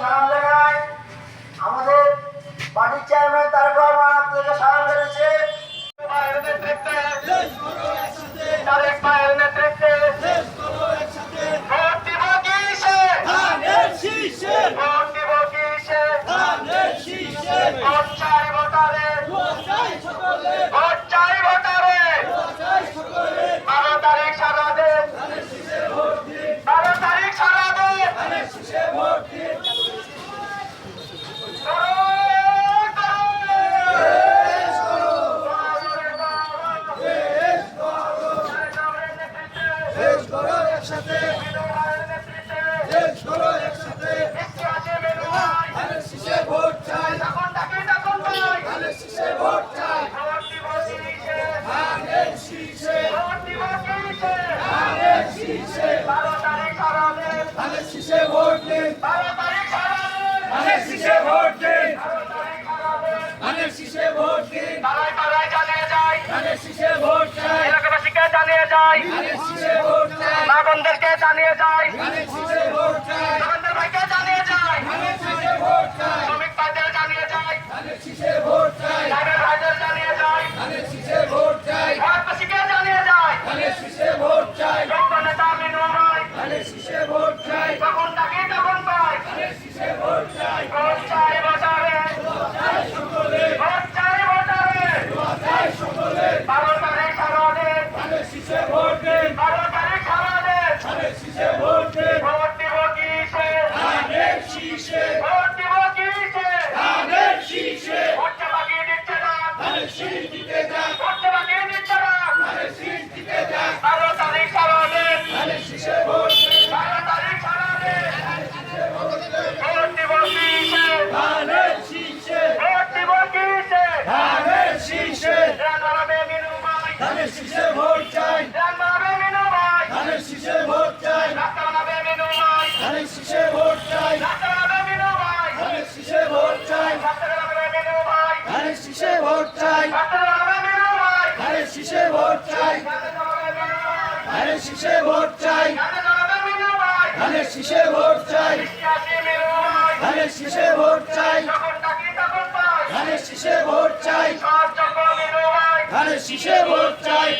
সালাম জানাই। আমাদের পার্টির চেয়ারম্যান তারেক রহমান আপনাদেরকে সালাম জানিয়েছে তারেক ভাইয়ের নেতৃত্বে ভোট চাই ভোটারে বারো তারিখ সারা দেন বারো তারিখ সারা দেন বারো তারিখ সারা দেন বারো তারিখ সারা দেন পাড়ায় পাড়ায় জানিয়ে যায় এলাকাবাসীকে জানিয়ে যায় নাগনদেরকে জানিয়ে যায় নাগনদের ভাইকে জানিয়ে যায় শ্রমিক ভাইদের জানিয়ে যায় ড্রাইভার ভাইদের জানিয়ে যায় ভারতবাসীকে জানিয়ে যায় যোগ্য নেতা মিনু ভাই যখন ডাকি তখন পাই ভোট চাই ভোটারে ভোট চাই ভোটারে বারো তারিখ সারা দেন বারো তারিখ সারা দেন ভোট দিব কিসে ভোট দিব কিসে ভোটটা বাকি দিচ্ছে না ভোটটা বাকি দিচ্ছে না বারো তারিখ সারা দেন বারো তারিখ সারা দেন ভোট দিব কিসে ভোট দিব কিসে রান মারাবে মিনু ভাই রান মারাবে মিনু ভাই রাস্তা বানাবে মিনু ভাই রাস্তা বানাবে মিনু ভাই রাস্তা বানাবে মিনু ভাই রাস্তা বানাবে মিনু ভাই শিশে ভোট চাই। রাস্তা বানাবে মিনু ভাই ধানের শীষে ভোট চাই। শীষে ভোট চাই।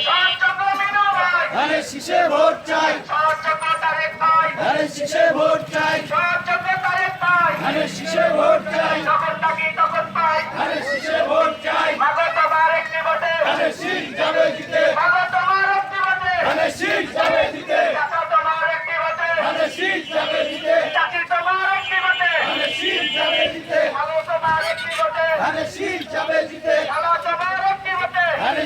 আরে শিশে ভোট চাই। আরে শিশে ভোট চাই সহযোগ্য তারেক ভাই ধানের শীষে ভোট চাই যখন ডাকি তখন পাই ধানের শীষে ভোট চাই মাগো তোমার একটি ভোটে ধানের শীষ যাবে জিতে মাগো তোমার একটি ভোটে ধানের শীষ যাবে জিতে চাচা তোমার একটি ভোটে ধানের শীষ যাবে জিতে চাচি তোমার একটি ভোটে ধানের শীষ যাবে জিতে মাগো তোমার একটি ভোটে ধানের শীষ যাবে জিতে মাগো তোমার একটি ভোটে ধানের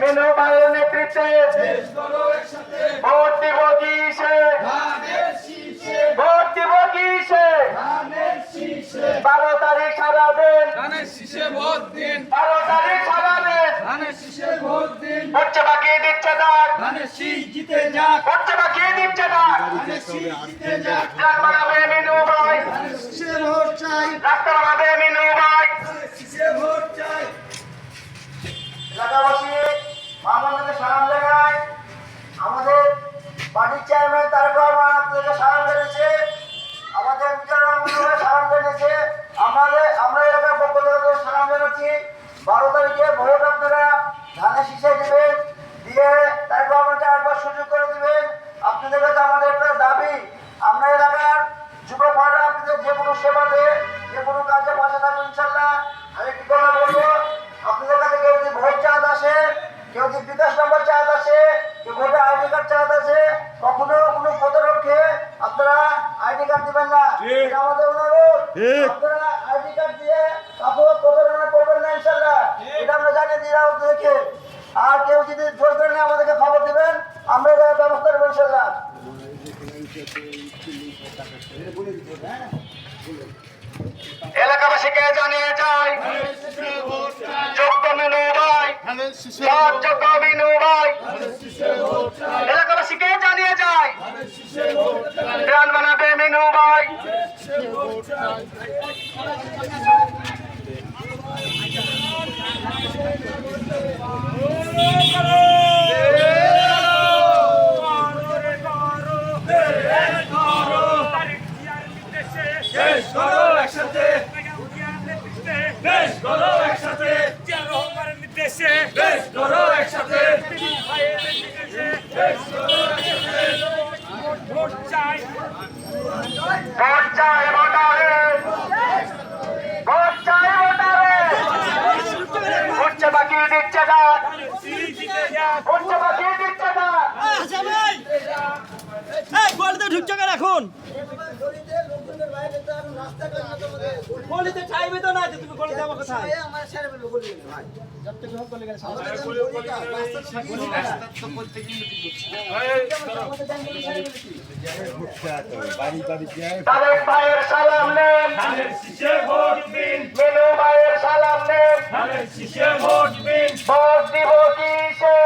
মিনু ভাইয়ের ভোট দিব কিসে ভোট দিব কিসে বারো তারিখ সারা দেন বারো তারিখ সারা দেন হচ্ছে বাকি দিচ্ছে ডাক হচ্ছে ধানের শিষে দিবেন দিয়ে তারপর আমাদের আরেকবার সুযোগ করে দিবেন আপনাদের কাছে আমাদের একটা দাবি, আমরা এলাকার যুবকরা আপনাদের যে কোনো সেবা দেয়, যে কোনো কাজে পাশে থাকবেন ইনশাল্লাহ আরেকটি কথা বলব? আপনাদের কাছে কেউ যদি ভোট চাঁদ আসে, কেউ যদি বিকাশ নম্বর যদি জোর করে আমাদেরকে খবর দিবেন, আমরা ব্যবস্থা নেবেন ইনশাল্লাহ এলাকাবাসীকে জানিয়ে যাই যোগ্য মিনু ভাই যোগ্য মিনু ভাই। এলাকাবাসীকে জানিয়ে যাই প্রাণ বানাবে মিনু ভাই। দেশ করো একসাথে দেশ করো একসাথে দেশ করো একসাথে ভোট চাই ভোটারে ভোট চাই ভোটারে উঠছে বাকি দিচ্ছে ডাক উঠছে বাকি দিচ্ছে ডাক গলিতে ঢুকছো কেন এখন? গলিতে চাইবে তো না যে তুমি গলিতে যাব কোথায়? তাদের ভাইয়ের সালাম নেন। ধানের শীষে ভোট দিন। মিনু ভাইয়ের সালাম নেন। ধানের শীষে ভোট দিন। ভোট দিব কিসে?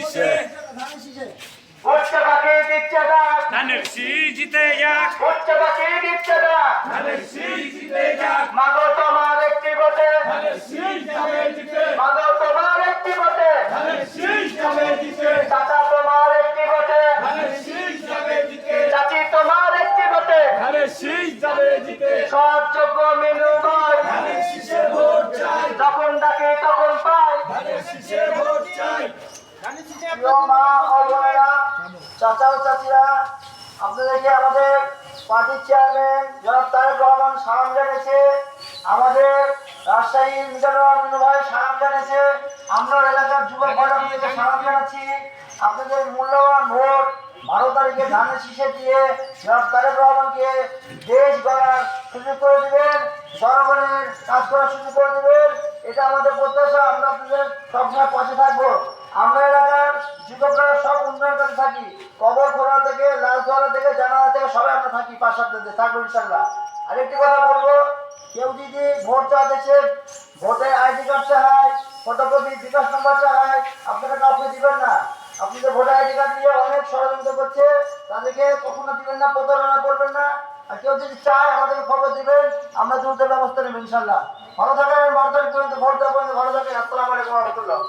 শীষে উঠছে বাকি দিচ্ছে ডাক ধানের শীষ জিতে যাক উঠছে বাকি দিচ্ছে ডাক ধানের শীষ জিতে যাক মাগো তোমার একটি ভোটে ধানের শীষ যাবে জিতে মাগো তোমার একটি ভোটে ধানের শীষ যাবে জিতে চাচা তোমার একটি ভোটে ধানের শীষ যাবে জিতে চাচি তোমার একটি ভোটে ধানের শীষ যাবে জিতে সব যোগ্য মিনু ভাই ধানের শীষে ভোট চাই যখন ডাকে তখন পাই ধানের শীষে ভোট চাই প্রিয় মা ও আপনাদেরকে আমাদের পার্টির চেয়ারম্যান জনাব তারেক রহমান সালাম জানিয়েছে, আমাদের রাজশাহীর ভাই সালাম জানিয়েছে আমরা এলাকার ভাই আপনাদেরকে সালাম জানাচ্ছি। আপনাদের মূল্যবান ভোট বারো তারিখে ধানের শীষে দিয়ে জনাব তারেক রহমানকে দেশ গড়ার সুযোগ করে দিবেন, জনগণের কাজ করার সুযোগ করে দিবেন, এটা আমাদের প্রত্যাশা, আমরা আপনাদের সবসময় পাশে থাকব। আমরা এলাকার যুবকরা সব উন্নয়ন করে থাকি। কবর খোলা থেকে লালচোয়ারা থেকে, জানালা থেকে সবাই আমরা থাকি পাশে আপনাদের থাকব ইনশাল্লাহ আরেকটি কথা বলব, কেউ যদি ভোট চাইতেছে ভোটের আইডি কার্ড চায়, ফটোকপি, বিকাশ নাম্বার চায় আপনারা কাউকে দিবেন না। আপনাদের ভোটার আইডি কার্ড নিয়ে অনেক ষড়যন্ত্র করছে, তাদেরকে কখনো দিবেন না, প্রতারণা করবেন না। আর কেউ যদি চায় আমাদেরকে খবর দিবেন, আমরা দ্রুত ব্যবস্থা নেবেন ইনশাল্লাহ ভালো থাকেন বারো তারিখ পর্যন্ত ভোট দেওয়া পর্যন্ত ভালো থাকেন। আসসালামু আলাইকুম রহমতুল্লাহ।